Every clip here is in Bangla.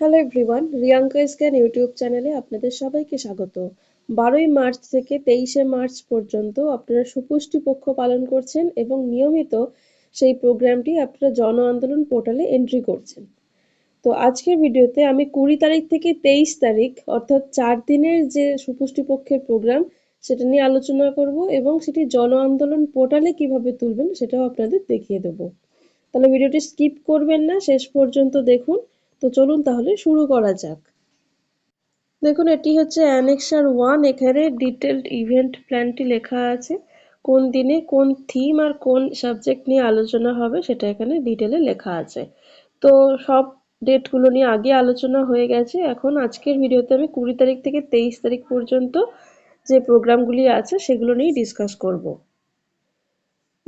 Hello everyone Riyanka scan YouTube চ্যানেলে আপনাদের সবাইকে স্বাগত। বারোই মার্চ থেকে তেইশে মার্চ পর্যন্ত আপনারা সুপুষ্টি পক্ষ পালন করছেন এবং নিয়মিত সেই প্রোগ্রামটি আপনারা জন আন্দোলন পোর্টালে এন্ট্রি করছেন। তো আজকের ভিডিওতে আমি কুড়ি তারিখ থেকে তেইশ তারিখ, অর্থাৎ চার দিনের যে সুপুষ্টি পক্ষের প্রোগ্রাম, সেটা নিয়ে আলোচনা করব এবং সেটি জন আন্দোলন পোর্টালে কীভাবে তুলবেন সেটাও আপনাদের দেখিয়ে দেবো। তাহলে ভিডিওটি স্কিপ করবেন না, শেষ পর্যন্ত দেখুন। তো চলুন তাহলে শুরু করা যাক। দেখুন, এটি হচ্ছে অ্যানেক্সার ওয়ান। এখানে ডিটেলড ইভেন্ট প্ল্যানটি লেখা আছে। কোন দিনে কোন থিম আর কোন সাবজেক্ট নিয়ে আলোচনা হবে সেটা এখানে ডিটেলে লেখা আছে। তো সব ডেটগুলো নিয়ে আগে আলোচনা হয়ে গেছে। এখন আজকের ভিডিওতে আমি কুড়ি তারিখ থেকে তেইশ তারিখ পর্যন্ত যে প্রোগ্রামগুলি আছে সেগুলো নিয়ে ডিসকাস করব।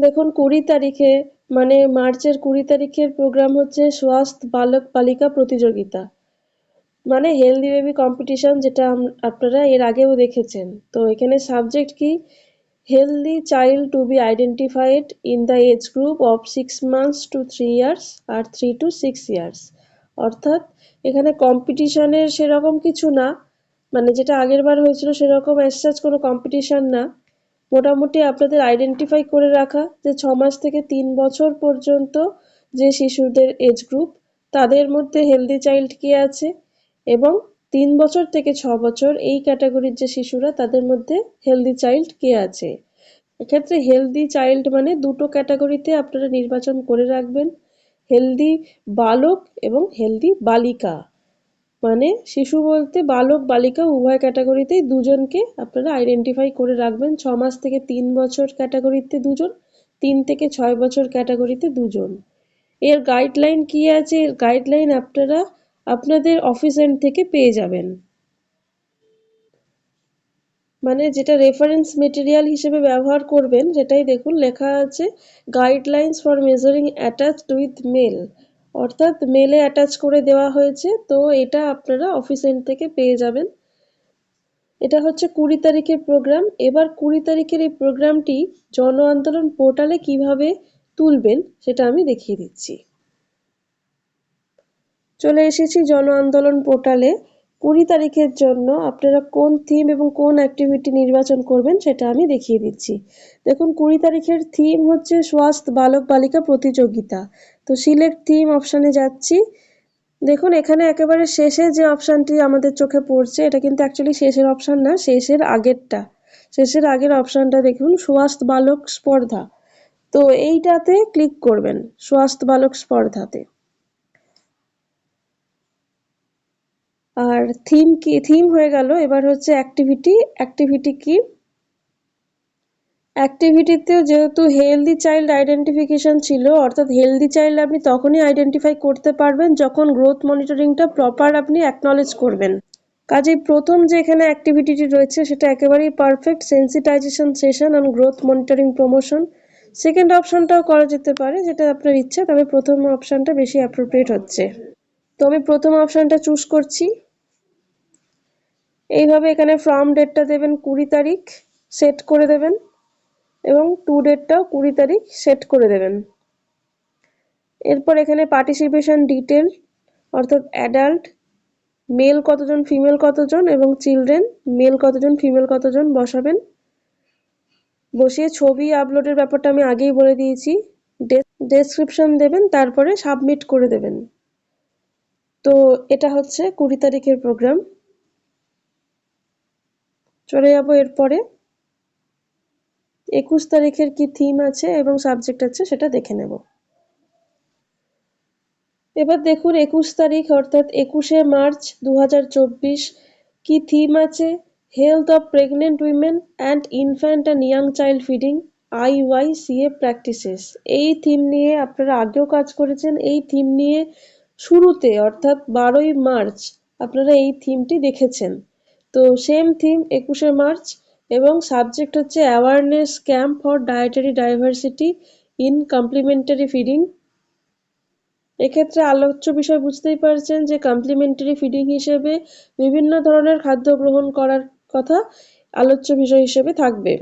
দেখুন, কুড়ি তারিখে মানে মার্চের কুড়ি তারিখের প্রোগ্রাম হচ্ছে স্বাস্থ্য বালক বালিকা প্রতিযোগিতা। মানে হেলদি বেবি কম্পিটিশন যেটা আপনারা এর আগেও দেখেছেন। তো এখানে সাবজেক্ট কি? Healthy child to be identified in the age group of six months to three years R three to six years অর্থাৎ এখানে কম্পিটিশনের সেরকম কিছু না। মানে যেটা আগের বার হয়েছিল সেরকম অ্যাজ কোনো কম্পিটিশন না। মোটামুটি আপনাদের আইডেন্টিফাই করে রাখা যে ছ মাস থেকে তিন বছর পর্যন্ত যে শিশুদের এজ গ্রুপ তাদের মধ্যে হেলদি চাইল্ড কে আছে এবং তিন বছর থেকে ছ বছর এই ক্যাটাগরির যে শিশুরা, তাদের মধ্যে হেলদি চাইল্ড কে আছে। এক্ষেত্রে হেলদি চাইল্ড মানে দুটো ক্যাটাগরিতে আপনারা নির্বাচন করে রাখবেন। হেলদি বালক এবং হেলদি বালিকা। মানে শিশু বলতে বালক, বালিকা উভয় ক্যাটাগরিতেই দুজনকে আপনারা আইডেন্টিফাই করে রাখবেন। ছ মাস থেকে তিন বছর ক্যাটাগরিতে দুজন, তিন থেকে ছয় বছর ক্যাটাগরিতে দুজন। এর গাইডলাইন কি আছে? এর গাইডলাইন আপনারা আপনাদের অফিস এন্ড থেকে পেয়ে যাবেন। মানে যেটা রেফারেন্স মেটেরিয়াল হিসেবে ব্যবহার করবেন, সেটাই দেখুন, লেখা আছে guidelines for measuring attached with mail অর্থাৎ মেলে অ্যাটাচ করে দেওয়া হয়েছে, তো এটা আপনারা অফিস এন্ড থেকে পেয়ে যাবেন। এটা হচ্ছে কুড়ি তারিখের প্রোগ্রাম এবার কুড়ি তারিখের এই প্রোগ্রামটি জন আন্দোলন পোর্টালে কীভাবে তুলবেন, সেটা আমি দেখিয়ে দিচ্ছি। চলে এসেছি জন আন্দোলন পোর্টালে কুড়ি তারিখের জন্য আপনারা কোন থিম এবং কোন অ্যাক্টিভিটি নির্বাচন করবেন সেটা আমি দেখিয়ে দিচ্ছি। দেখুন, কুড়ি তারিখের থিম হচ্ছে স্বাস্থ্য বালক বালিকা প্রতিযোগিতা তো সিলেক্ট থিম অপশানে যাচ্ছি। দেখুন, এখানে একেবারে শেষে যে অপশানটি আমাদের চোখে পড়ছে, এটা কিন্তু অ্যাকচুয়ালি শেষের অপশান না, শেষের আগেরটা। শেষের আগের অপশানটা দেখুন স্বাস্থ্য বালক স্পর্ধা তো এইটাতে ক্লিক করবেন স্বাস্থ্য বালক স্পর্ধাতে আর থিম কি থিম হয়ে গেল। এবার হচ্ছে অ্যাক্টিভিটি অ্যাক্টিভিটি কি? অ্যাক্টিভিটিতেও যেহেতু হেলদি চাইল্ড আইডেন্টিফিকেশন ছিল, অর্থাৎ হেলদি চাইল্ড আপনি তখনই আইডেন্টিফাই করতে পারবেন যখন গ্রোথ মনিটরিংটা প্রপার আপনি অ্যাকনলেজ করবেন। কাজেই প্রথম যে এখানে অ্যাক্টিভিটিটি রয়েছে, সেটা একেবারেই perfect sensitization session and growth monitoring promotion second অপশনটাও করা যেতে পারে, যেটা আপনার ইচ্ছা, তবে প্রথম অপশানটা বেশি অ্যাপ্রোপ্রিয়েট হচ্ছে। তো আমি প্রথম অপশানটা চুজ করছি। এইভাবে এখানে ফ্রম ডেটটা দেবেন কুড়ি তারিখ সেট করে দেবেন এবং টু ডেটটাও কুড়ি তারিখ সেট করে দেবেন। এরপর এখানে পার্টিসিপেশন ডিটেল অর্থাৎ অ্যাডাল্ট মেল কতজন ফিমেল কতজন এবং চিলড্রেন মেল কতজন ফিমেল কতজন বসাবেন। বসিয়ে ছবি আপলোডের ব্যাপারটা আমি আগেই বলে দিয়েছি। ডেসক্রিপশন দেবেন, তারপরে সাবমিট করে দেবেন। তো এটা হচ্ছে কুড়ি তারিখের প্রোগ্রাম চলে যাব এরপরে। একুশ তারিখের কি থিম আছে এবং সাবজেক্ট আছে সেটা দেখে নেব। এবার দেখুন একুশ তারিখ, অর্থাৎ একুশে মার্চ দু হাজার চব্বিশ কি থিম আছে? Health of pregnant women and infant and young child feeding I Y CA practices এই থিম নিয়ে আপনারা আগেও কাজ করেছেন, এই থিম নিয়ে শুরুতে, অর্থাৎ বারোই মার্চ, আপনারা এই থিমটি দেখেছেন। তো সেম থিম একুশে মার্চ এবং সাবজেক্ট হচ্ছে awareness camp for dietary diversity in complementary feeding এক্ষেত্রে আলোচ্য বিষয় বুঝতেই পারছেন যে কমপ্লিমেন্টারি ফিডিং হিসেবে বিভিন্ন ধরনের খাদ্য গ্রহণ করার কথা আলোচ্য বিষয় হিসেবে থাকবে।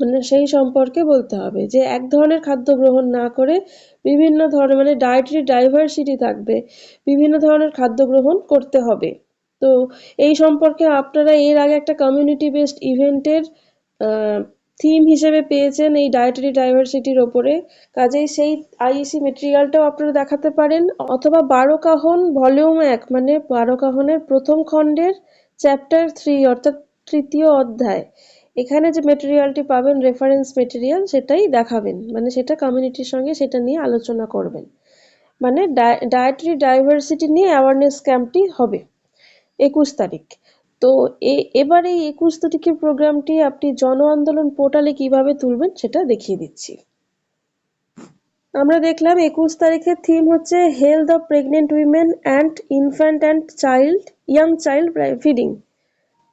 মানে সেই সম্পর্কে বলতে হবে যে এক ধরনের খাদ্য গ্রহণ না করে বিভিন্ন ধরনের মানে ডায়েটারি ডাইভার্সিটি থাকবে, বিভিন্ন ধরনের খাদ্য গ্রহণ করতে হবে। তো এই সম্পর্কে আপনারা এর আগে একটা কমিউনিটি বেসড ইভেন্টের থিম হিসেবে পেয়েছেন এই ডায়েটারি ডাইভার্সিটির ওপরে। কাজেই সেই আইইসি মেটেরিয়ালটাও আপনারা দেখাতে পারেন। অথবা বারো কাহন ভলিউম এক মানে বারো কাহনের প্রথম খণ্ডের চ্যাপ্টার থ্রি অর্থাৎ তৃতীয় অধ্যায়। এখানে যে মেটেরিয়ালটি পাবেন রেফারেন্স মেটেরিয়াল সেটাই দেখাবেন। মানে সেটা কমিউনিটির সঙ্গে সেটা নিয়ে আলোচনা করবেন। মানে ডায়েটারি ডাইভার্সিটি নিয়ে অ্যাওয়ারনেস ক্যাম্পটি হবে। একুশ তারিখ। তো এবার এই একুশ তারিখের প্রোগ্রামটি আপনি জন আন্দোলন পোর্টালে কীভাবে তুলবেন সেটা দেখিয়ে দিচ্ছি। আমরা দেখলাম একুশ তারিখের থিম হচ্ছে health of pregnant women and infant and child, young child feeding.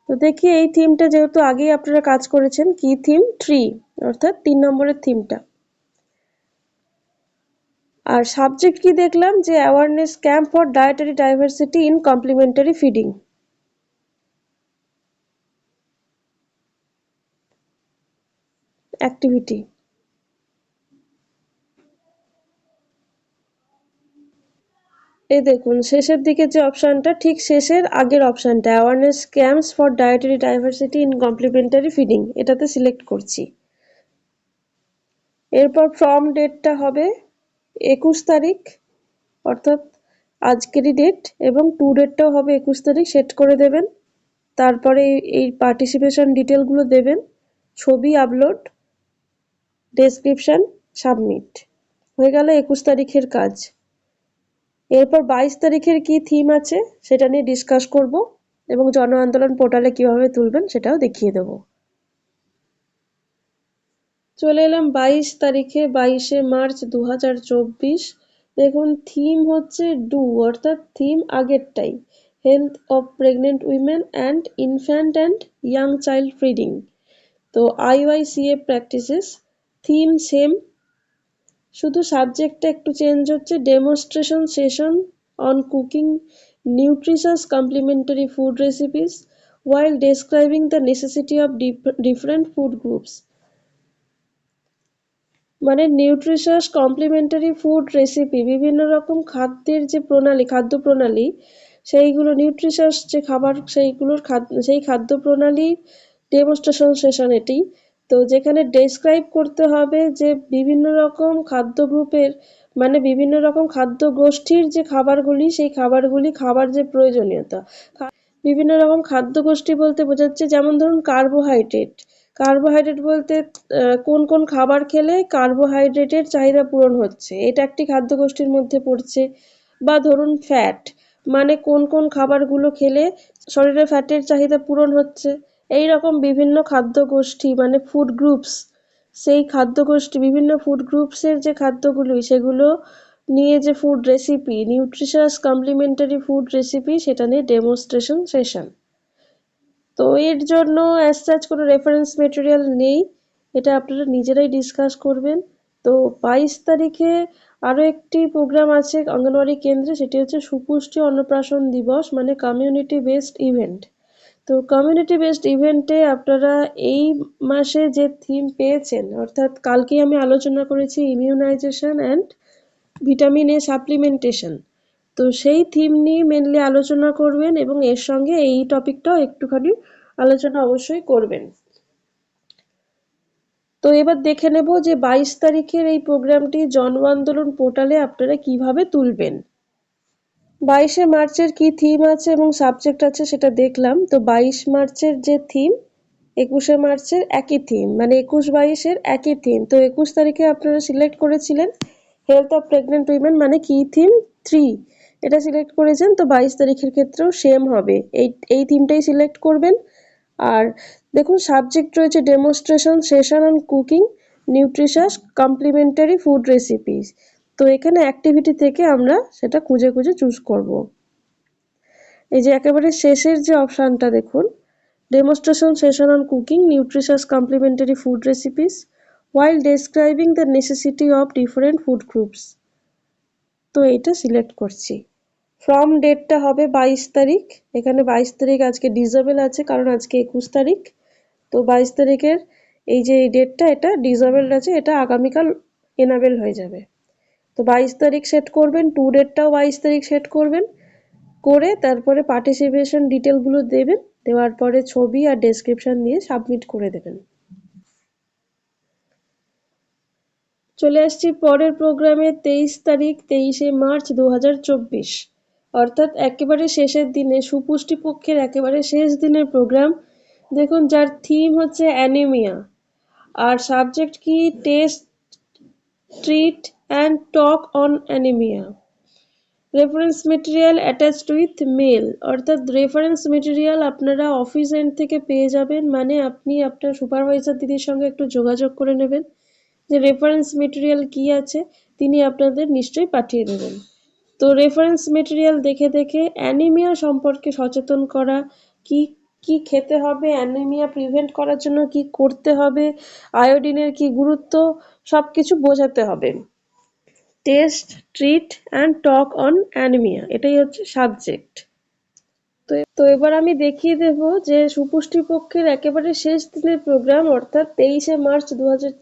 তো দেখি এই থিমটা যেহেতু আগেই আপনারা কাজ করেছেন, কি থিম? থ্রি, অর্থাৎ তিন নম্বরের থিমটা। আর সাবজেক্ট কি দেখলাম? যে awareness camp for dietary diversity in complementary feeding activity এই দেখুন, শেষের দিকে যে অপশানটা ঠিক শেষের আগের অপশানটা awareness camps for dietary diversity in complementary feeding এটাতে সিলেক্ট করছি। এরপর ফর্ম ডেটটা হবে একুশ তারিখ, অর্থাৎ আজকেরই ডেট এবং টু ডেটটাও হবে একুশ তারিখ সেট করে দেবেন। তারপরে এই পার্টিসিপেশন ডিটেলগুলো দেবেন, ছবি আপলোড ডেসক্রিপশান সাবমিট হয়ে গেল একুশ তারিখের কাজ। এরপর বাইশ তারিখের কি থিম আছে, সেটা নিয়ে ডিসকাস করব এবং জন আন্দোলন পোর্টালে কীভাবে তুলবেন সেটাও দেখিয়ে দেব। চলে এলাম বাইশ তারিখে, বাইশে মার্চ দু হাজার চব্বিশ। দেখুন থিম হচ্ছে ডু অর্থাৎ theme আগেরটাই। Health of pregnant women and infant and young child feeding তো আইওয়াইসিএ প্র্যাকটিসেস থিম সেম শুধু সাবজেক্টটা একটু চেঞ্জ হচ্ছে demonstration session on cooking nutritious complementary food recipes while describing the necessity of different food groups মানে নিউট্রিশাস কমপ্লিমেন্টারি ফুড রেসিপি বিভিন্ন রকম খাদ্যের যে প্রণালী, খাদ্য প্রণালী, সেইগুলো নিউট্রিশাস যে খাবার, সেইগুলোর খাদ্য সেই খাদ্য প্রণালী ডেমনস্ট্রেশন সেশন এটি। তো যেখানে ডেসক্রাইব করতে হবে যে বিভিন্ন রকম খাদ্য গ্রুপের মানে বিভিন্ন রকম খাদ্য গোষ্ঠীর যে খাবারগুলি, সেই খাবারগুলি খাবার যে প্রয়োজনীয়তা। বিভিন্ন রকম খাদ্য গোষ্ঠী বলতে বোঝাচ্ছে, যেমন ধরুন কার্বোহাইড্রেট কার্বোহাইড্রেট বলতে কোন কোন খাবার খেলে কার্বোহাইড্রেটের চাহিদা পূরণ হচ্ছে? এটা একটি খাদ্য গোষ্ঠীর মধ্যে পড়ছে। বা ধরুন ফ্যাট মানে কোন কোন খাবারগুলো খেলে শরীরে ফ্যাটের চাহিদা পূরণ হচ্ছে? এই রকম বিভিন্ন খাদ্য গোষ্ঠী মানে ফুড গ্রুপস সেই খাদ্য গোষ্ঠী বিভিন্ন ফুড গ্রুপসের যে খাদ্যগুলি, সেগুলো নিয়ে যে food recipe nutritious complementary food recipe সেটা নিয়ে ডেমনস্ট্রেশন সেশন তো এর জন্য অ্যাজ সাচ কোনো রেফারেন্স মেটেরিয়াল নেই। এটা আপনারা নিজেরাই ডিসকাস করবেন। তো বাইশ তারিখে আরও একটি প্রোগ্রাম আছে অঙ্গনওয়াড়ি কেন্দ্রে, সেটি হচ্ছে সুপুষ্টি অন্নপ্রাশন দিবস মানে কমিউনিটি বেসড ইভেন্ট তো কমিউনিটি বেসড ইভেন্টে আপনারা এই মাসে যে থিম পেয়েছেন, অর্থাৎ কালকেই আমি আলোচনা করেছি immunisation and vitamin A supplementation তো সেই থিম নিয়ে মেনলি আলোচনা করবেন এবং এর সঙ্গে এই টপিকটাও একটুখানি আলোচনা অবশ্যই করবেন। তো এবার দেখে নেব যে বাইশ তারিখের এই প্রোগ্রামটি জন আন্দোলন পোর্টালে আপনারা কীভাবে তুলবেন। বাইশে মার্চের কি থিম আছে এবং সাবজেক্ট আছে সেটা দেখলাম। তো বাইশ মার্চের যে থিম একুশে মার্চের একই থিম মানে একুশ বাইশের একই থিম তো একুশ তারিখে আপনারা সিলেক্ট করেছিলেন হেলথ অফ প্রেগনেন্ট উইমেন মানে কি থিম থ্রি এটা সিলেক্ট করেছেন, তো বাইশ তারিখের ক্ষেত্রেও সেম হবে। এই এই থিমটাই সিলেক্ট করবেন। আর দেখুন সাবজেক্ট রয়েছে demonstration session on cooking nutritious complementary food recipes তো এখানে অ্যাক্টিভিটি থেকে আমরা সেটা খুঁজে খুঁজে চুজ করব। এই যে একেবারে শেষের যে অপশানটা দেখুন demonstration session on cooking nutritious complementary food recipes while describing the necessity of different food groups তো এটা সিলেক্ট করছি। ফ্রম ডেটটা হবে বাইশ তারিখ। এখানে বাইশ তারিখ আজকে ডিজেবল আছে, কারণ আজকে একুশ তারিখ। তো বাইশ তারিখের এই যে এই ডেটটা এটা ডিসেবলড আছে, এটা আগামীকাল এনাবেল হয়ে যাবে। তো বাইশ তারিখ সেট করবেন টু ডেটটাও বাইশ তারিখ সেট করবেন। করে তারপরে পার্টিসিপেশন ডিটেলগুলো দেবেন, দেওয়ার পরে ছবি আর ডেসক্রিপশন দিয়ে সাবমিট করে দেবেন। চলে আসছি পরের প্রোগ্রামে তেইশ তারিখ, তেইশে মার্চ দু হাজার চব্বিশ। অর্থাৎ একেবারে শেষের দিনে, সুপুষ্টি পক্ষের একেবারে শেষ দিনের প্রোগ্রাম দেখুন, যার থিম হচ্ছে অ্যানিমিয়া আর সাবজেক্ট কি? Test treat and talk on anaemia reference material attached with mail অর্থাৎ রেফারেন্স মেটেরিয়াল আপনারা অফিস এন্ড থেকে পেয়ে যাবেন। মানে আপনি আপনার সুপারভাইজার দিদির সঙ্গে একটু যোগাযোগ করে নেবেন। যে রেফারেন্স মেটেরিয়াল কি আছে, তিনি আপনাদের নিশ্চয়ই পাঠিয়ে দেবেন। তো রেফারেন্স মেটেরিয়াল দেখে দেখে অ্যানিমিয়া সম্পর্কে সচেতন করা, কি কি খেতে হবে অ্যানিমিয়া প্রিভেন্ট করার জন্য কি করতে হবে আয়োডিনের কি গুরুত্ব সব কিছু বোঝাতে হবে। Test treat and talk on anaemia এটাই হচ্ছে সাবজেক্ট তো এবার আমি দেখিয়ে দেব যে সুপুষ্টি পক্ষের একেবারে শেষ দিনের প্রোগ্রাম অর্থাৎ তেইশে মার্চ দু হাজার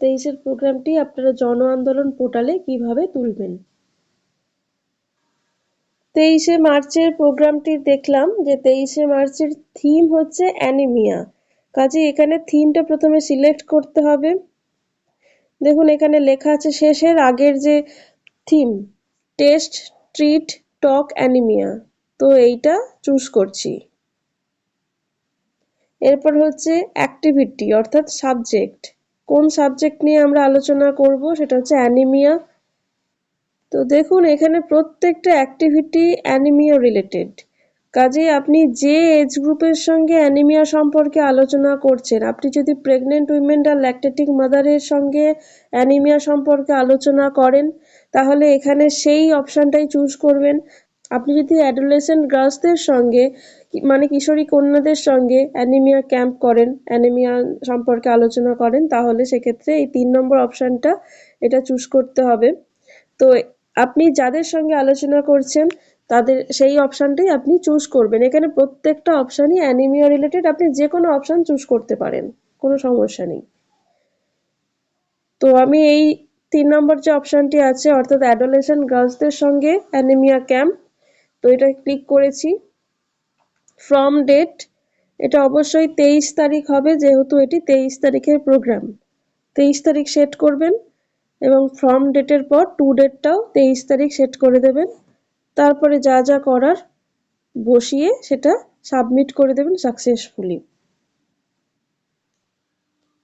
প্রোগ্রামটি আপনারা জন আন্দোলন পোর্টালে কীভাবে তুলবেন? তেইশে মার্চের প্রোগ্রামটি দেখলাম যে তেইশে মার্চের থিম হচ্ছে অ্যানিমিয়া কাজে এখানে থিমটা প্রথমে সিলেক্ট করতে হবে। দেখুন, এখানে লেখা আছে শেষের আগের যে theme test treat talk anaemia তো এইটা চুজ করছি। এরপর হচ্ছে অ্যাক্টিভিটি অর্থাৎ সাবজেক্ট কোন সাবজেক্ট নিয়ে আমরা আলোচনা করব সেটা হচ্ছে অ্যানিমিয়া তো দেখুন, এখানে প্রত্যেকটা অ্যাক্টিভিটি অ্যানিমিয়া রিলেটেড কাজেই আপনি যে এজ গ্রুপের সঙ্গে অ্যানিমিয়া সম্পর্কে আলোচনা করছেন, আপনি যদি প্রেগনেন্ট উইমেন আর ল্যাকটেটিং মাদারের সঙ্গে অ্যানিমিয়া সম্পর্কে আলোচনা করেন, তাহলে এখানে সেই অপশানটাই চুজ করবেন। আপনি যদি অ্যাডোলেসেন্ট গার্লসদের সঙ্গে মানে কিশোরী কন্যাদের সঙ্গে অ্যানিমিয়া ক্যাম্প করেন, অ্যানিমিয়া সম্পর্কে আলোচনা করেন, তাহলে সেক্ষেত্রে এই তিন নম্বর অপশানটা এটা চুজ করতে হবে। তো আপনি যাদের সঙ্গে আলোচনা করছেন, তাদের সেই অপশানটাই আপনি চুজ করবেন। এখানে প্রত্যেকটা অপশানই অ্যানিমিয়া রিলেটেড, আপনি যে কোনো অপশান চুজ করতে পারেন, কোনো সমস্যা নেই। তো আমি এই তিন নম্বর যে অপশানটি আছে, অর্থাৎ অ্যাডোলেশন গার্লসদের সঙ্গে অ্যানিমিয়া ক্যাম্প তো এটা ক্লিক করেছি। ফ্রম ডেট এটা অবশ্যই তেইশ তারিখ হবে, যেহেতু এটি তেইশ তারিখের প্রোগ্রাম তেইশ তারিখ সেট করবেন এবং ফ্রম ডেটের পর টু ডেটটাও তেইশ তারিখ সেট করে দেবেন। তারপরে যা যা করার বসিয়ে সেটা সাবমিট করে দেবেন সাকসেসফুলি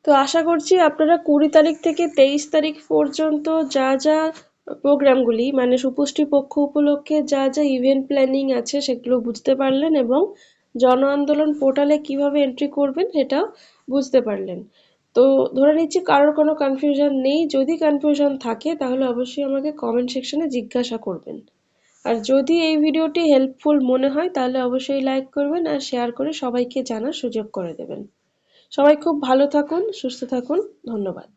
তো আশা করছি আপনারা কুড়ি তারিখ থেকে তেইশ তারিখ পর্যন্ত যা যা প্রোগ্রামগুলি মানে সুপুষ্টি পক্ষ উপলক্ষে যা যা ইভেন্ট প্ল্যানিং আছে সেগুলো বুঝতে পারলেন এবং জন আন্দোলন পোর্টালে কীভাবে এন্ট্রি করবেন সেটাও বুঝতে পারলেন। তো ধরে নিচ্ছি কারোর কোনো কনফিউশন নেই, যদি কনফিউশন থাকে তাহলে অবশ্যই আমাকে কমেন্ট সেকশনে জিজ্ঞাসা করবেন। আর যদি এই ভিডিওটি হেল্পফুল মনে হয় তাহলে অবশ্যই লাইক করবেন আর শেয়ার করে সবাইকে জানার সুযোগ করে দেবেন। সবাই খুব ভালো থাকুন, সুস্থ থাকুন, ধন্যবাদ।